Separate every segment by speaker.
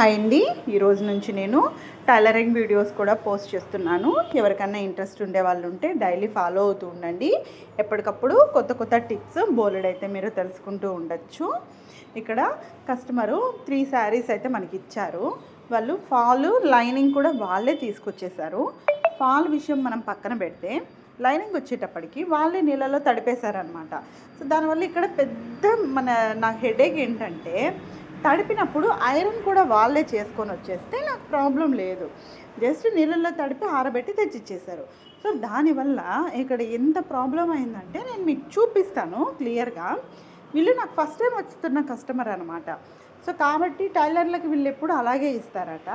Speaker 1: Hi అండి. ఈరోజు నుంచి నేను టైలరింగ్ వీడియోస్ కూడా పోస్ట్ చేస్తున్నాను. ఎవరికైనా ఇంట్రెస్ట్ ఉండే వాళ్ళు ఉంటే డైలీ ఫాలో అవుతూ ఉండండి. ఎప్పటికప్పుడు కొత్త కొత్త టిప్స్ బోలెడ్ అయితే మీరు తెలుసుకుంటూ ఉండొచ్చు. ఇక్కడ కస్టమరు త్రీ శారీస్ అయితే మనకి ఇచ్చారు. వాళ్ళు ఫాల్ లైనింగ్ కూడా వాళ్ళే తీసుకొచ్చేసారు. ఫాల్ విషయం మనం పక్కన పెడితే లైనింగ్ వచ్చేటప్పటికి వాళ్ళే నీళ్ళలో తడిపేశారనమాట సో దానివల్ల ఇక్కడ పెద్ద మన నా హెడేక్ ఏంటంటే తడిపినప్పుడు ఐరన్ కూడా వాళ్ళే చేసుకొని వచ్చేస్తే నాకు ప్రాబ్లం లేదు. జస్ట్ నీళ్ళల్లో తడిపి ఆరబెట్టి తెచ్చిచ్చేశారు. సో దానివల్ల ఇక్కడ ఎంత ప్రాబ్లం అయిందంటే నేను మీకు చూపిస్తాను క్లియర్గా. వీళ్ళు నాకు ఫస్ట్ టైం వస్తున్న కస్టమర్ అనమాట సో కాబట్టి టైలర్లకు వీళ్ళు ఎప్పుడు అలాగే ఇస్తారట.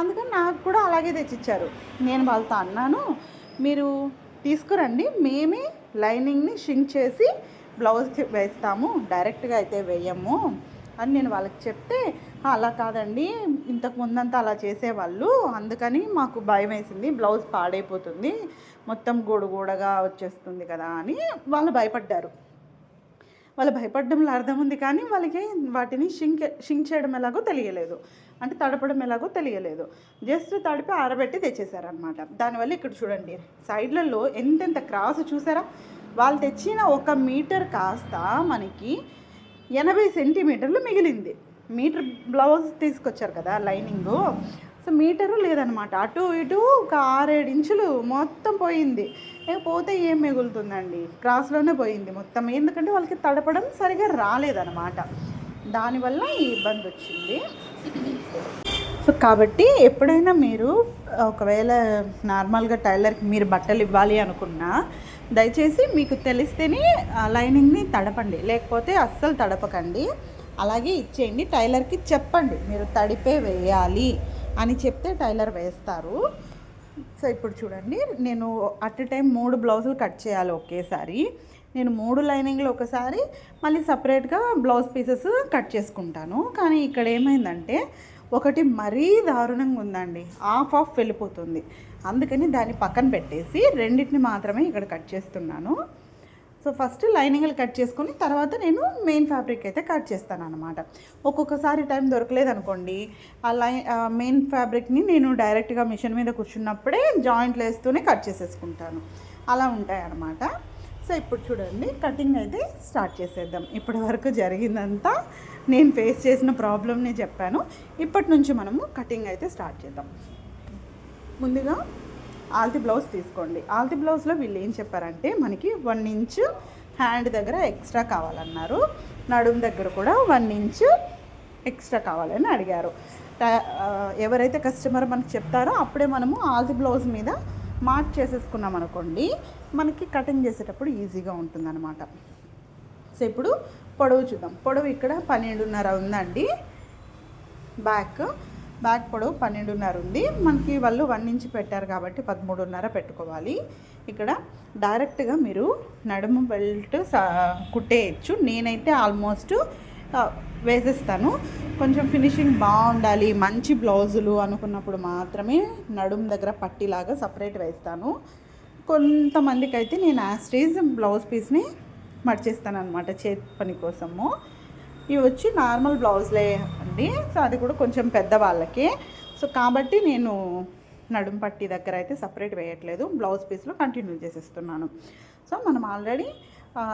Speaker 1: అందుకని నాకు కూడా అలాగే తెచ్చిచ్చారు. నేను వాళ్ళతో అన్నాను మీరు తీసుకురండి మేమే లైనింగ్ని షింక్ చేసి బ్లౌజ్కి వేస్తాము డైరెక్ట్గా అయితే వేయము. అని నేను వాళ్ళకి చెప్తే అలా కాదండి. ఇంతకు ముందంతా అలా చేసేవాళ్ళు. అందుకని మాకు భయం వేసింది. బ్లౌజ్ పాడైపోతుంది. మొత్తం గోడ గోడగా వచ్చేస్తుంది కదా అని వాళ్ళు భయపడ్డారు. వాళ్ళు భయపడడంలో అర్థం ఉంది కానీ వాళ్ళకి వాటిని షింక్ షింక్ చేయడం ఎలాగో తెలియలేదు. అంటే తడపడం ఎలాగో తెలియలేదు. జస్ట్ తడిపి ఆరబెట్టి తెచ్చేసారనమాట దానివల్ల ఇక్కడ చూడండి సైడ్లలో ఎంతెంత క్రాస్ చూసారా? వాళ్ళు తెచ్చిన ఒక మీటర్ కాస్త మనకి ఎనభై సెంటీమీటర్లు మిగిలింది. మీటర్ బ్లౌజ్ తీసుకొచ్చారు కదా లైనింగు. సో మీటరు లేదనమాట. అటు ఇటు ఒక ఆరేడు ఇంచులు మొత్తం పోయింది. పోతే ఏం మిగులుతుందండి? క్రాస్లోనే పోయింది మొత్తం. ఎందుకంటే వాళ్ళకి తడపడం సరిగా రాలేదనమాట. దానివల్ల ఈ ఇబ్బంది వచ్చింది. సో కాబట్టి ఎప్పుడైనా మీరు ఒకవేళ నార్మల్గా టైలర్కి మీరు బట్టలు ఇవ్వాలి అనుకున్నా దయచేసి మీకు తెలిస్తేనే ఆ లైనింగ్ని తడపండి లేకపోతే అస్సలు తడపకండి. అలాగే ఇచ్చేయండి టైలర్కి చెప్పండి మీరు తడిపే వేయాలి అని చెప్తే టైలర్ వేస్తారు. సో ఇప్పుడు చూడండి నేను అట్ ఎ టైం మూడు బ్లౌజులు కట్ చేయాలి ఒకేసారి. నేను మూడు లైనింగ్లు ఒకసారి మళ్ళీ సపరేట్గా బ్లౌజ్ పీసెస్ కట్ చేసుకుంటాను. కానీ ఇక్కడ ఏమైందంటే ఒకటి మరీ దారుణంగా ఉందండి హాఫ్ ఆఫ్ వెళ్ళిపోతుంది. అందుకని దాన్ని పక్కన పెట్టేసి రెండింటిని మాత్రమే ఇక్కడ కట్ చేస్తున్నాను. సో ఫస్ట్ లైనింగ్లు కట్ చేసుకొని తర్వాత నేను మెయిన్ ఫ్యాబ్రిక్ అయితే కట్ చేస్తాను అనమాట ఒక్కొక్కసారి టైం దొరకలేదు అనుకోండి ఆ లై మెయిన్ ఫ్యాబ్రిక్ని నేను డైరెక్ట్గా మిషన్ మీద కూర్చున్నప్పుడే జాయింట్లు వేస్తూనే కట్ చేసేసుకుంటాను. అలా ఉంటాయి అనమాట సో ఇప్పుడు చూడండి కటింగ్ అయితే స్టార్ట్ చేసేద్దాం. ఇప్పటి వరకు జరిగిందంతా నేను ఫేస్ చేసిన ప్రాబ్లమ్ని చెప్పాను. ఇప్పటి నుంచి మనము కటింగ్ అయితే స్టార్ట్ చేద్దాం. ముందుగా ఆల్తి బ్లౌజ్ తీసుకోండి. ఆల్తి బ్లౌజ్లో వీళ్ళు ఏం చెప్పారంటే మనకి వన్ ఇంచ్ హ్యాండ్ దగ్గర ఎక్స్ట్రా కావాలన్నారు. నడుము దగ్గర కూడా వన్ ఇంచ్ ఎక్స్ట్రా కావాలని అడిగారు. ఎవరైతే కస్టమర్ మనకు చెప్తారో అప్పుడే మనము ఆల్తి బ్లౌజ్ మీద మార్క్ చేసేసుకున్నాం అనుకోండి మనకి కటింగ్ చేసేటప్పుడు ఈజీగా ఉంటుందన్నమాట. సో ఇప్పుడు పొడవు చూద్దాం. పొడవు ఇక్కడ పన్నెండున్నర ఉందండి. బ్యాక్ బ్యాక్ పొడవు పన్నెండున్నర ఉంది. మనకి వాళ్ళు వన్ ఇంచ్ పెట్టారు కాబట్టి పదమూడున్నర పెట్టుకోవాలి. ఇక్కడ డైరెక్ట్గా మీరు నడుము బెల్ట్ సా- కుట్టేయచ్చు. నేనైతే ఆల్మోస్ట్ వేసేస్తాను. కొంచెం ఫినిషింగ్ బాగుండాలి. మంచి బ్లౌజులు అనుకున్నప్పుడు మాత్రమే నడుము దగ్గర పట్టిలాగా సపరేట్ వేస్తాను. కొంతమందికి అయితే నేను యాస్ట్రీజ్ బ్లౌజ్ పీస్ని మడిచేస్తాను అనమాట చేతి పని కోసము. ఇవి వచ్చి నార్మల్ బ్లౌజ్లే అండి. సో అది కూడా కొంచెం పెద్ద వాళ్ళకి సో కాబట్టి నేను నడుం పట్టి దగ్గర అయితే సపరేట్ వేయట్లేదు. బ్లౌజ్ పీస్లో కంటిన్యూ చేసేస్తున్నాను. సో మనం ఆల్రెడీ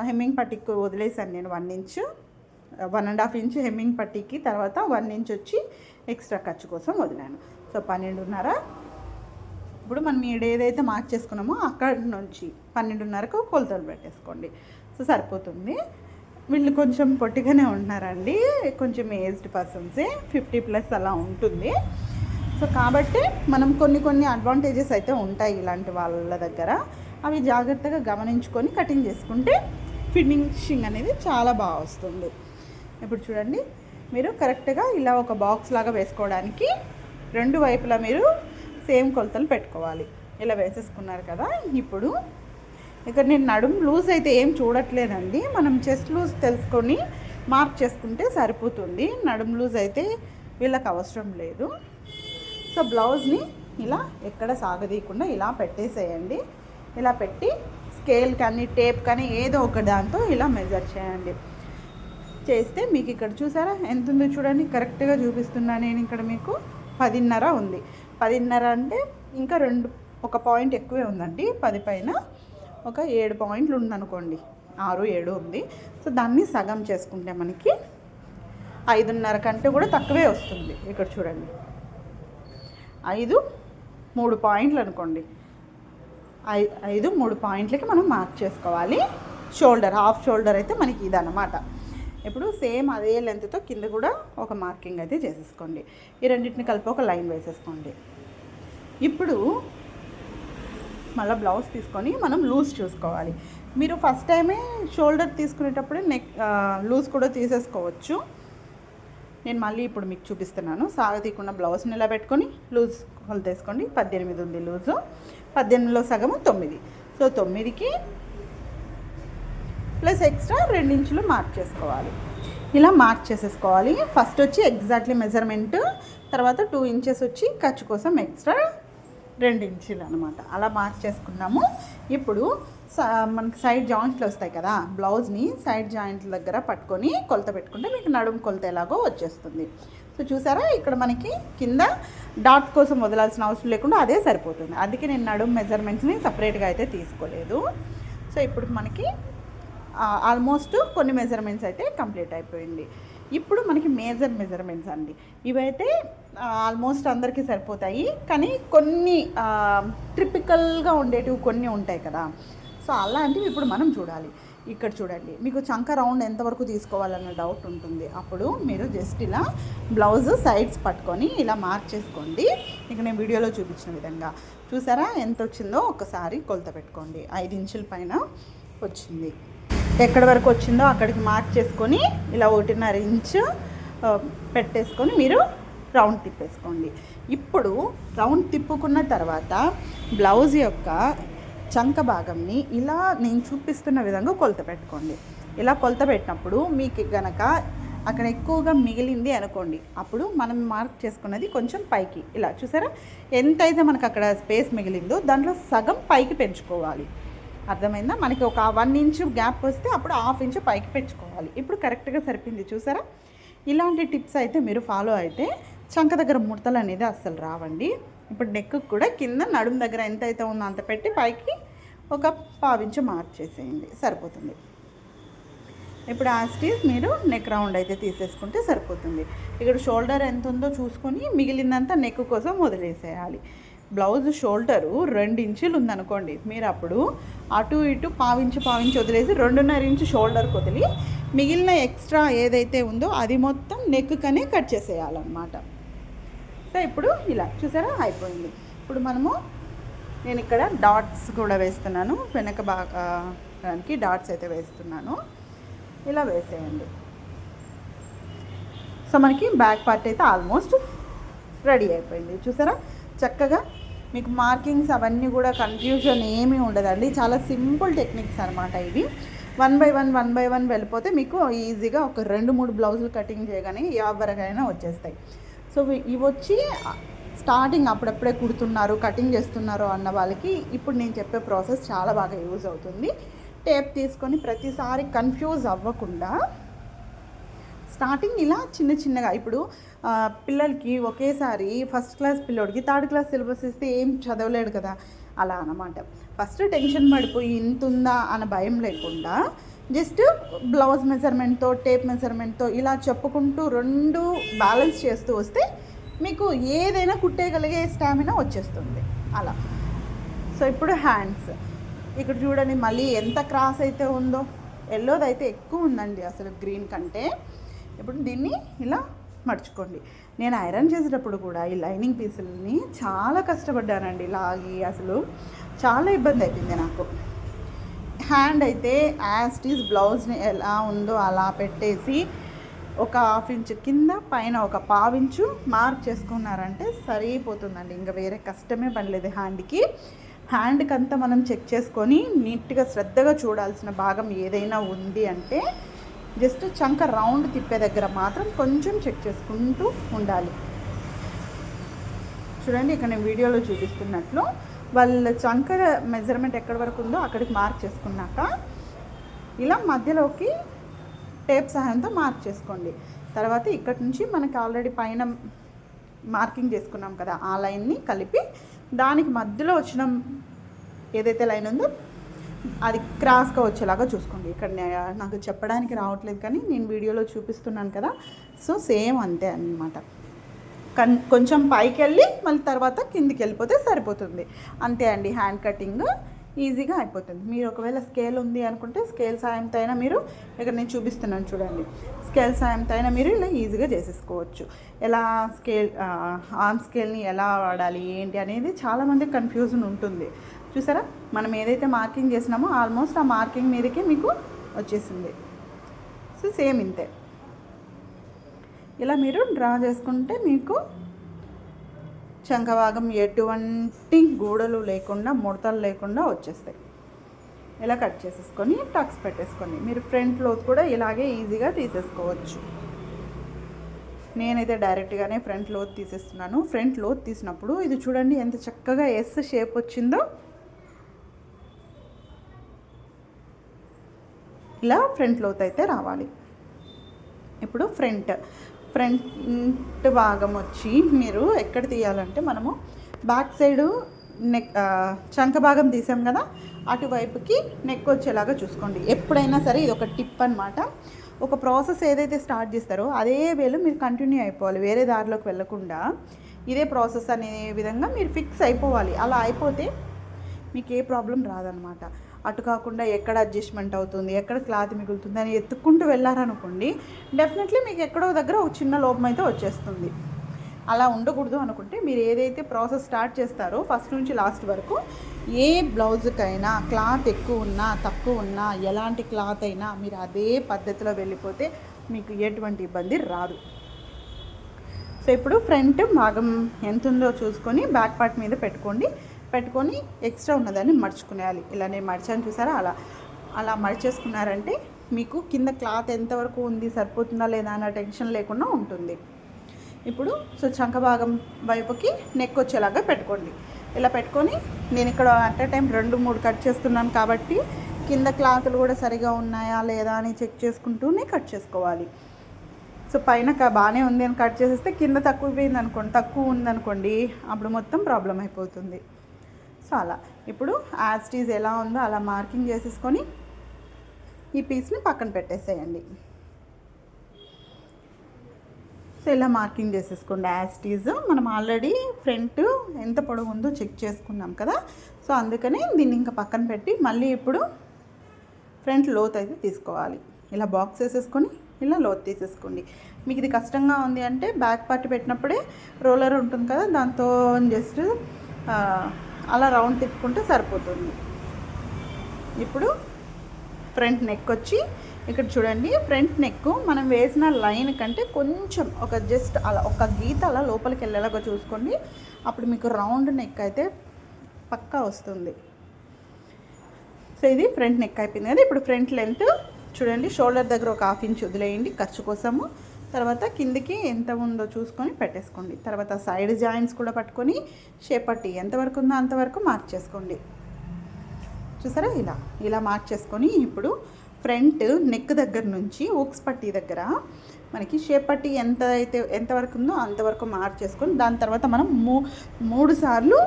Speaker 1: హెమ్మింగ్ పట్టికి వదిలేసాను నేను one inch. One and half inch hemming పట్టీకి తర్వాత వన్ ఇంచ్ వచ్చి ఎక్స్ట్రా ఖర్చు కోసం వదిలాను. సో పన్నెండున్నర. ఇప్పుడు మనం ఈడ ఏదైతే మార్క్ చేసుకున్నామో అక్కడి నుంచి పన్నెండున్నరకు కొలతలు పెట్టేసుకోండి. సో సరిపోతుంది. వీళ్ళు కొంచెం పొట్టిగానే ఉన్నారండి కొంచెం ఏజ్డ్ పర్సన్సే ఫిఫ్టీ ప్లస్ అలా ఉంటుంది. సో కాబట్టి మనం కొన్ని కొన్ని అడ్వాంటేజెస్ అయితే ఉంటాయి ఇలాంటి వాళ్ళ దగ్గర. అవి జాగ్రత్తగా గమనించుకొని కటింగ్ చేసుకుంటే ఫినిషింగ్ అనేది చాలా బాగా వస్తుంది. ఇప్పుడు చూడండి మీరు కరెక్ట్గా ఇలా ఒక బాక్స్ లాగా వేసుకోవడానికి రెండు వైపులా మీరు సేమ్ కొలతలు పెట్టుకోవాలి. ఇలా వేసేసుకున్నారు కదా ఇప్పుడు ఇక్కడ నేను నడుము లూజ్ అయితే ఏం చూడట్లేదండి. మనం చెస్ట్ లూజ్ తెలుసుకొని మార్క్ చేసుకుంటే సరిపోతుంది. నడుము లూజ్ అయితే వీళ్ళకి అవసరం లేదు. సో బ్లౌజ్ని ఇలా ఎక్కడ సాగదీయకుండా ఇలా పెట్టేసేయండి. ఇలా పెట్టి స్కేల్ కానీ టేప్ కానీ ఏదో ఒక దాంతో ఇలా మెజర్ చేయండి. చేస్తే మీకు ఇక్కడ చూసారా? ఎంత ఉందో చూడండి. కరెక్ట్గా చూపిస్తున్నా నేను ఇక్కడ మీకు. పదిన్నర ఉంది. పదిన్నర అంటే ఇంకా రెండు ఒక పాయింట్ ఎక్కువే ఉందండి. పది పైన ఒక ఏడు పాయింట్లు ఉందనుకోండి. ఆరు ఏడు ఉంది సో దాన్ని సగం చేసుకుంటే మనకి ఐదున్నర కంటే కూడా తక్కువే వస్తుంది. ఇక్కడ చూడండి. ఐదు మూడు పాయింట్లు అనుకోండి. ఐ ఐదు మూడు పాయింట్లకి మనం మార్క్ చేసుకోవాలి. షోల్డర్ హాఫ్ షోల్డర్ అయితే మనకి ఇదన్నమాట. ఇప్పుడు సేమ్ అదే లెంత్తో కింద కూడా ఒక మార్కింగ్ అయితే చేసేసుకోండి. ఈ రెండింటిని కలిపి ఒక లైన్ వేసేసుకోండి. ఇప్పుడు మళ్ళీ బ్లౌజ్ తీసుకొని మనం లూజ్ చూసుకోవాలి. మీరు ఫస్ట్ టైమే షోల్డర్ తీసుకునేటప్పుడే నెక్ లూజ్ కూడా తీసేసుకోవచ్చు. నేను మళ్ళీ ఇప్పుడు మీకు చూపిస్తున్నాను. సాగతీయకుండా బ్లౌజ్ని ఇలా పెట్టుకొని లూజ్ కొలత వేసుకోండి పద్దెనిమిది ఉంది లూజు. పద్దెనిమిదిలో సగము తొమ్మిది. సో తొమ్మిదికి ప్లస్ ఎక్స్ట్రా రెండించులు మార్క్ చేసుకోవాలి. ఇలా మార్క్ చేసేసుకోవాలి. ఫస్ట్ వచ్చి ఎగ్జాక్ట్లీ మెజర్మెంట్ తర్వాత టూ ఇంచెస్ వచ్చి ఖర్చు కోసం ఎక్స్ట్రా రెండు ఇంచీలు అనమాట అలా మార్క్ చేసుకున్నాము. ఇప్పుడు స- మనకి సైడ్ జాయింట్లు వస్తాయి కదా బ్లౌజ్ని సైడ్ జాయింట్ల దగ్గర పట్టుకొని కొలత పెట్టుకుంటే మీకు నడుము కొలత ఎలాగో వచ్చేస్తుంది. సో చూసారా? ఇక్కడ మనకి కింద డాట్ కోసం వదలాల్సిన అవసరం లేకుండా అదే సరిపోతుంది. అందుకే నేను నడుము మెజర్మెంట్స్ని సపరేట్గా అయితే తీసుకోలేదు. సో ఇప్పుడు మనకి ఆల్మోస్ట్ కొన్ని మెజర్మెంట్స్ అయితే కంప్లీట్ అయిపోయింది. ఇప్పుడు మనకి మేజర్ మెజర్మెంట్స్ అండి. ఇవైతే ఆల్మోస్ట్ అందరికీ సరిపోతాయి. కానీ కొన్ని ట్రిపికల్గా ఉండేటివి కొన్ని ఉంటాయి కదా. సో అలాంటివి ఇప్పుడు మనం చూడాలి. ఇక్కడ చూడండి. మీకు చంక రౌండ్ ఎంతవరకు తీసుకోవాలన్న డౌట్ ఉంటుంది. అప్పుడు మీరు జస్ట్ ఇలా బ్లౌజ్ సైడ్స్ పట్టుకొని ఇలా మార్క్ చేసుకోండి. ఇక నేను వీడియోలో చూపించిన విధంగా. చూసారా? ఎంత వచ్చిందో? ఒకసారి కొలత పెట్టుకోండి. ఐదు ఇంచుల పైన వచ్చింది. ఎక్కడి వరకు వచ్చిందో అక్కడికి మార్క్ చేసుకొని ఇలా ఒకటిన్నర ఇంచు పెట్టేసుకొని మీరు రౌండ్ తిప్పేసుకోండి. ఇప్పుడు రౌండ్ తిప్పుకున్న తర్వాత బ్లౌజ్ యొక్క చంక భాగంని ఇలా నేను చూపిస్తున్న విధంగా కొలత పెట్టుకోండి. ఇలా కొలత పెట్టినప్పుడు మీకు గనక అక్కడ ఎక్కువగా మిగిలింది అనుకోండి అప్పుడు మనం మార్క్ చేసుకున్నది కొంచెం పైకి. ఇలా చూసారా? ఎంతైతే మనకు అక్కడ స్పేస్ మిగిలిందో దాంట్లో సగం పైకి పెంచుకోవాలి. అర్థమైందా? మనకి ఒక వన్ ఇంచ్ గ్యాప్ వస్తే అప్పుడు హాఫ్ ఇంచ్ పైకి పెంచుకోవాలి. ఇప్పుడు కరెక్ట్గా సరిపోయింది చూసారా? ఇలాంటి టిప్స్ అయితే మీరు ఫాలో అయితే చంక దగ్గర ముడతలు అనేది అస్సలు రావండి. ఇప్పుడు నెక్కు కూడా కింద నడుము దగ్గర ఎంత అయితే ఉందో అంత పెట్టి పైకి ఒక పావించు మార్చేసేయండి. సరిపోతుంది. ఇప్పుడు యాస్టీస్ మీరు నెక్ రౌండ్ అయితే తీసేసుకుంటే సరిపోతుంది. ఇక్కడ షోల్డర్ ఎంత ఉందో చూసుకొని మిగిలిందంతా నెక్ కోసం వదిలేసేయాలి. బ్లౌజ్ షోల్డరు రెండు ఇంచులు ఉందనుకోండి. మీరు అప్పుడు అటు ఇటు పావించు పావించి వదిలేసి రెండున్నర ఇంచు షోల్డర్కి వదిలి మిగిలిన ఎక్స్ట్రా ఏదైతే ఉందో అది మొత్తం నెక్కనే కట్ చేసేయాలన్నమాట. సో ఇప్పుడు ఇలా చూసారా? అయిపోయింది. ఇప్పుడు మనము నేను ఇక్కడ డాట్స్ కూడా వేస్తున్నాను. వెనక బాగా డాట్స్ అయితే వేస్తున్నాను. ఇలా వేసేయండి. సో మనకి బ్యాక్ పార్ట్ అయితే ఆల్మోస్ట్ రెడీ అయిపోయింది. చూసారా? చక్కగా మీకు మార్కింగ్స్ అవన్నీ కూడా కన్ఫ్యూజన్ ఏమీ ఉండదండి. చాలా సింపుల్ టెక్నిక్స్ అనమాట ఇవి. One by one one by one వెళ్ళిపోతే మీకు ఈజీగా ఒక రెండు మూడు బ్లౌజులు కటింగ్ చేయగానే ఎవరికైనా వచ్చేస్తాయి. సో ఇవి- వచ్చి స్టార్టింగ్ అప్పుడప్పుడే కుడుతున్నారు కటింగ్ చేస్తున్నారు అన్న వాళ్ళకి ఇప్పుడు నేను చెప్పే ప్రాసెస్ చాలా బాగా యూజ్ అవుతుంది. టేప్ తీసుకొని ప్రతిసారి కన్ఫ్యూజ్ అవ్వకుండా స్టార్టింగ్ ఇలా చిన్న చిన్నగా ఇప్పుడు పిల్లలకి ఒకేసారి ఫస్ట్ క్లాస్ పిల్లోడికి థర్డ్ క్లాస్ సిలబస్ ఇస్తే ఏం చదవలేడు కదా అలా అనమాట ఫస్ట్ టెన్షన్ పడిపోయి ఇంత ఉందా అన్న భయం లేకుండా జస్ట్ బ్లౌజ్ మెజర్మెంట్తో టేప్ మెజర్మెంట్తో ఇలా చెప్పుకుంటూ రెండు బ్యాలెన్స్ చేస్తూ వస్తే మీకు ఏదైనా కుట్టేయగలిగే స్టామినా వచ్చేస్తుంది. అలా. సో ఇప్పుడు హ్యాండ్స్. ఇక్కడ చూడండి మళ్ళీ ఎంత క్రాస్ అయితే ఉందో. ఎల్లోది అయితే ఎక్కువ ఉందండి అసలు గ్రీన్ కంటే. ఇప్పుడు దీన్ని ఇలా మడుచుకోండి. నేను ఐరన్ చేసేటప్పుడు కూడా ఈ లైనింగ్ పీసులని చాలా కష్టపడ్డానండి. లాగి అసలు చాలా ఇబ్బంది అయిపోయింది నాకు. హ్యాండ్ అయితే యాస్టీస్ బ్లౌజ్ని ఎలా ఉందో అలా పెట్టేసి ఒక హాఫ్ ఇంచ్ కింద పైన ఒక పావించు మార్క్ చేసుకున్నారంటే సరిపోతుందండి. ఇంకా వేరే కష్టమే పనిలేదు హ్యాండ్కి. హ్యాండ్కి అంతా మనం చెక్ చేసుకొని నీట్గా శ్రద్ధగా చూడాల్సిన భాగం ఏదైనా ఉంది అంటే జస్ట్ చంక రౌండ్ తిప్పే దగ్గర మాత్రం కొంచెం చెక్ చేసుకుంటూ ఉండాలి. చూడండి ఇక్కడ నేను వీడియోలో చూపిస్తున్నట్లు వాళ్ళ చంకర మెజర్మెంట్ ఎక్కడి వరకు ఉందో అక్కడికి మార్క్ చేసుకున్నాక ఇలా మధ్యలోకి టేప్ సహాయంతో మార్క్ చేసుకోండి. తర్వాత ఇక్కడి నుంచి మనకి ఆల్రెడీ పైన మార్కింగ్ చేసుకున్నాం కదా ఆ లైన్ని కలిపి దానికి మధ్యలో వచ్చిన ఏదైతే లైన్ ఉందో అది క్రాస్గా వచ్చేలాగా చూసుకోండి. ఇక్కడ నాకు చెప్పడానికి రావట్లేదు కానీ నేను వీడియోలో చూపిస్తున్నాను కదా. సో సేమ్ అంతే అన్నమాట. కన్ కొంచెం పైకి వెళ్ళి మళ్ళీ తర్వాత కిందికి వెళ్ళిపోతే సరిపోతుంది. అంతే అండి హ్యాండ్ కటింగ్ ఈజీగా అయిపోతుంది. మీరు ఒకవేళ స్కేల్ ఉంది అనుకుంటే స్కేల్ సాయంతో అయినా మీరు ఇక్కడ నేను చూపిస్తున్నాను చూడండి. స్కేల్ సాయంతో అయినా మీరు ఇలా ఈజీగా చేసేసుకోవచ్చు. ఎలా స్కేల్ ఆర్మ్ స్కేల్ని ఎలా వాడాలి ఏంటి అనేది చాలామంది కన్ఫ్యూజన్ ఉంటుంది. చూసారా? మనం ఏదైతే మార్కింగ్ చేసినామో ఆల్మోస్ట్ ఆ మార్కింగ్ మీదకే మీకు వచ్చేసింది. సో సేమ్ ఇంతే. ఇలా మీరు డ్రా చేసుకుంటే మీకు శంఖభాగం ఎటువంటి గూడలు లేకుండా ముడతలు లేకుండా వచ్చేస్తాయి. ఇలా కట్ చేసేసుకొని టక్స్ పెట్టేసుకోండి మీరు ఫ్రంట్ లోత్ కూడా ఇలాగే ఈజీగా తీసేసుకోవచ్చు. నేనైతే డైరెక్ట్గానే ఫ్రంట్ లోత్ తీసేస్తున్నాను. ఫ్రంట్ లోత్ తీసినప్పుడు ఇది చూడండి ఎంత చక్కగా ఎస్ షేప్ వచ్చిందో. ఇలా ఫ్రంట్ లోత్ అయితే రావాలి. ఇప్పుడు ఫ్రంట్ ఫ్రంట్ భాగం వచ్చి మీరు ఎక్కడ తీయాలంటే మనము బ్యాక్ సైడు నెక్ చంక భాగం తీసాం కదా అటువైపుకి నెక్ వచ్చేలాగా చూసుకోండి. ఎప్పుడైనా సరే ఇది ఒక టిప్ అనమాట ఒక ప్రాసెస్ ఏదైతే స్టార్ట్ చేస్తారో అదే వేలు మీరు కంటిన్యూ అయిపోవాలి వేరే దారిలోకి వెళ్ళకుండా. ఇదే ప్రాసెస్ అనే విధంగా మీరు ఫిక్స్ అయిపోవాలి. అలా అయిపోతే మీకు ఏ ప్రాబ్లం రాదనమాట అటు కాకుండా ఎక్కడ అడ్జస్ట్మెంట్ అవుతుంది ఎక్కడ క్లాత్ మిగులుతుంది అని ఎత్తుక్కుంటూ వెళ్ళారనుకోండి డెఫినెట్లీ మీకు ఎక్కడో దగ్గర ఒక చిన్న లోపం అయితే వచ్చేస్తుంది. అలా ఉండకూడదు అనుకుంటే మీరు ఏదైతే ప్రాసెస్ స్టార్ట్ చేస్తారో ఫస్ట్ నుంచి లాస్ట్ వరకు ఏ బ్లౌజ్కైనా క్లాత్ ఎక్కువ ఉన్నా తక్కువ ఉన్నా ఎలాంటి క్లాత్ అయినా మీరు అదే పద్ధతిలో వెళ్ళిపోతే మీకు ఎటువంటి ఇబ్బంది రాదు. సో ఇప్పుడు ఫ్రంట్ భాగం ఎంత ఉందో చూసుకొని బ్యాక్ పార్ట్ మీద పెట్టుకోండి. పెట్టుకొని ఎక్స్ట్రా ఉన్నదాన్ని మడుచుకునేయాలి. ఇలా నేను మడిచాను చూసారా? అలా అలా మడిచేసుకున్నారంటే మీకు కింద క్లాత్ ఎంతవరకు ఉంది సరిపోతుందా లేదా అన్న టెన్షన్ లేకుండా ఉంటుంది. ఇప్పుడు సో చంక భాగం వైపుకి నెక్ వచ్చేలాగా పెట్టుకోండి. ఇలా పెట్టుకొని నేను ఇక్కడ అట్ టైం రెండు మూడు కట్ చేస్తున్నాను కాబట్టి కింద క్లాతులు కూడా సరిగా ఉన్నాయా లేదా అని చెక్ చేసుకుంటూనే కట్ చేసుకోవాలి. సో పైన క- బాగానే ఉంది అని కట్ చేసేస్తే కింద తక్కువ పోయింది అనుకోండి తక్కువ ఉందనుకోండి అప్పుడు మొత్తం ప్రాబ్లం అయిపోతుంది. సో అలా. ఇప్పుడు యాస్టీజ్ ఎలా ఉందో అలా మార్కింగ్ చేసేసుకొని ఈ పీస్ని పక్కన పెట్టేసేయండి. సో ఇలా మార్కింగ్ చేసేసుకోండి. యాస్టీజ్ మనం ఆల్రెడీ ఫ్రంట్ ఎంత పొడవు ఉందో చెక్ చేసుకున్నాం కదా. సో అందుకనే దీన్ని ఇంకా పక్కన పెట్టి మళ్ళీ ఇప్పుడు ఫ్రంట్ లోత్ అయితే తీసుకోవాలి. ఇలా బాక్స్ వేసేసుకొని ఇలా లోత్ తీసేసుకోండి. మీకు ఇది కష్టంగా ఉంది అంటే బ్యాక్ పార్ట్ పెట్టినప్పుడే రోలర్ ఉంటుంది కదా దాంతో జస్ట్ అలా రౌండ్ తిప్పుకుంటే సరిపోతుంది. ఇప్పుడు ఫ్రంట్ నెక్ వచ్చి ఇక్కడ చూడండి ఫ్రంట్ నెక్ మనం వేసిన లైన్ కంటే కొంచెం ఒక జస్ట్ అలా ఒక గీత అలా లోపలికి వెళ్ళేలాగా చూసుకోండి. అప్పుడు మీకు రౌండ్ నెక్ అయితే పక్కా వస్తుంది. సో ఇది ఫ్రంట్ నెక్ అయిపోయింది కదా. ఇప్పుడు ఫ్రంట్ లెంత్ చూడండి షోల్డర్ దగ్గర ఒక హాఫ్ ఇంచ్ వదిలేయండి ఖర్చు కోసము. తర్వాత కిందికి ఎంత ఉందో చూసుకొని పెట్టేసుకోండి. తర్వాత సైడ్ జాయింట్స్ కూడా పట్టుకొని షేప్ పట్టి ఎంతవరకు ఉందో అంతవరకు మార్క్ చేసుకోండి. చూసారా? ఇలా ఇలా మార్క్ చేసుకొని ఇప్పుడు ఫ్రంట్ నెక్ దగ్గర నుంచి ఓక్స్ పట్టీ దగ్గర మనకి షేప్ పట్టి ఎంత అయితే ఎంతవరకు ఉందో అంతవరకు మార్క్ చేసుకొని దాని తర్వాత మనం మూ మూడు సార్లు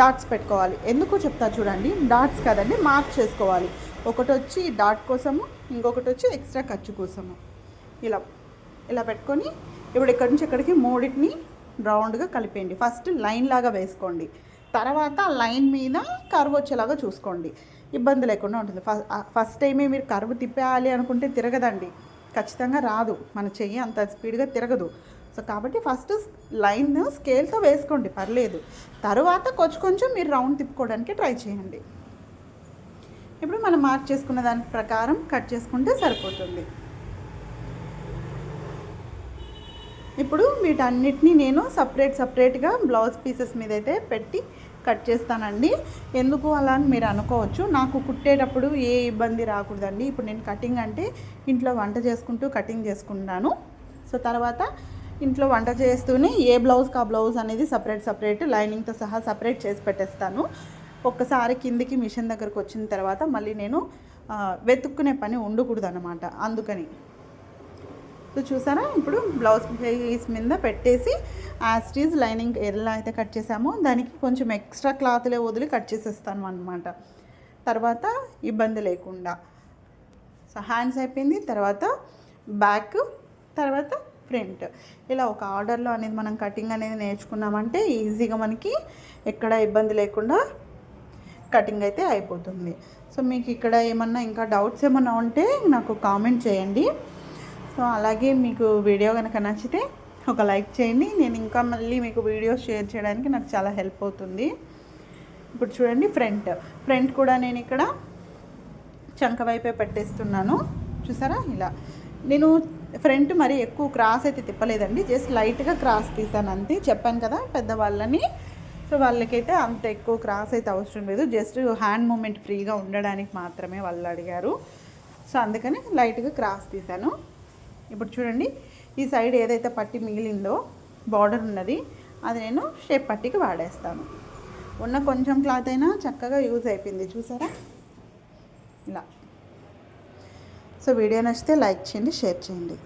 Speaker 1: డాట్స్ పెట్టుకోవాలి. ఎందుకో చెప్తా చూడండి డాట్స్ కాదండి మార్క్ చేసుకోవాలి. ఒకటి వచ్చి డాట్ కోసము ఇంకొకటి వచ్చి ఎక్స్ట్రా ఖర్చు కోసము. ఇలా ఇలా పెట్టుకొని ఇప్పుడు ఇక్కడి నుంచి ఇక్కడికి మూడింటిని రౌండ్గా కలిపేయండి. ఫస్ట్ లైన్ లాగా వేసుకోండి. తర్వాత లైన్ మీద కర్వ్ వచ్చేలాగా చూసుకోండి. ఇబ్బంది లేకుండా ఉంటుంది. ఫస్ట్ ఫస్ట్ టైమే మీరు కర్వ్ తిప్పేయాలి అనుకుంటే తిరగదండి. ఖచ్చితంగా రాదు. మన చెయ్యి అంత స్పీడ్గా తిరగదు. సో కాబట్టి ఫస్ట్ లైన్ స్కేల్తో వేసుకోండి. పర్లేదు. తర్వాత కొంచెం కొంచెం మీరు రౌండ్ తిప్పుకోవడానికి ట్రై చేయండి. ఇప్పుడు మనం మార్క్ చేసుకున్న దాని ప్రకారం కట్ చేసుకుంటే సరిపోతుంది. ఇప్పుడు వీటన్నిటిని నేను సపరేట్ సపరేట్గా బ్లౌజ్ పీసెస్ మీద అయితే పెట్టి కట్ చేస్తానండి. ఎందుకు అలా అని మీరు అనుకోవచ్చు. నాకు కుట్టేటప్పుడు ఏ ఇబ్బంది రాకూడదండి. ఇప్పుడు నేను కటింగ్ అంటే ఇంట్లో వంట చేసుకుంటూ కటింగ్ చేసుకుంటాను. సో తర్వాత ఇంట్లో వంట చేస్తూనే ఏ బ్లౌజ్కి ఆ బ్లౌజ్ అనేది సపరేట్ సపరేట్ లైనింగ్తో సహా సపరేట్ చేసి పెట్టేస్తాను. ఒక్కసారి కిందికి మిషన్ దగ్గరకు వచ్చిన తర్వాత మళ్ళీ నేను వెతుక్కునే పని ఉండకూడదు అనమాట అందుకని సో చూసారా? ఇప్పుడు బ్లౌజ్ పీస్ మీద పెట్టేసి యాస్టీజ్ లైనింగ్ ఎలా అయితే కట్ చేసామో దానికి కొంచెం ఎక్స్ట్రా క్లాత్లే వదిలి కట్ చేసేస్తాను అనమాట తర్వాత ఇబ్బంది లేకుండా. సో హ్యాండ్స్ అయిపోయింది. తర్వాత బ్యాక్ తర్వాత ప్రింట్ ఇలా ఒక ఆర్డర్లో అనేది మనం కటింగ్ అనేది నేర్చుకున్నామంటే ఈజీగా మనకి ఎక్కడ ఇబ్బంది లేకుండా కటింగ్ అయితే అయిపోతుంది. సో మీకు ఇక్కడ ఏమన్నా ఇంకా డౌట్స్ ఏమన్నా ఉంటే నాకు కామెంట్ చేయండి. సో అలాగే మీకు వీడియో కనుక నచ్చితే ఒక లైక్ చేయండి. నేను ఇంకా మళ్ళీ మీకు వీడియోస్ షేర్ చేయడానికి నాకు చాలా హెల్ప్ అవుతుంది. ఇప్పుడు చూడండి ఫ్రంట్. ఫ్రంట్ కూడా నేను ఇక్కడ చంక వైపే పెట్టేస్తున్నాను. చూసారా? ఇలా. నేను ఫ్రంట్ మరి ఎక్కువ క్రాస్ అయితే తిప్పలేదండి. జస్ట్ లైట్గా క్రాస్ తీసాను అంతే. చెప్పాను కదా పెద్దవాళ్ళని. సో వాళ్ళకైతే అంత ఎక్కువ క్రాస్ అయితే అవసరం లేదు. జస్ట్ హ్యాండ్ మూమెంట్ ఫ్రీగా ఉండడానికి మాత్రమే వాళ్ళు అడిగారు. సో అందుకని లైట్గా క్రాస్ తీసాను ఇప్పుడు చూడండి ఈ సైడ్ ఏదైతే పట్టి మిగిలిందో బార్డర్ ఉన్నది అది నేను షేప్ పట్టికి వాడేస్తాను. ఉన్న కొంచెం క్లాత్ అయినా చక్కగా యూజ్ అయిపోయింది చూసారా? ఇలా. సో వీడియో నచ్చితే లైక్ చేయండి షేర్ చేయండి.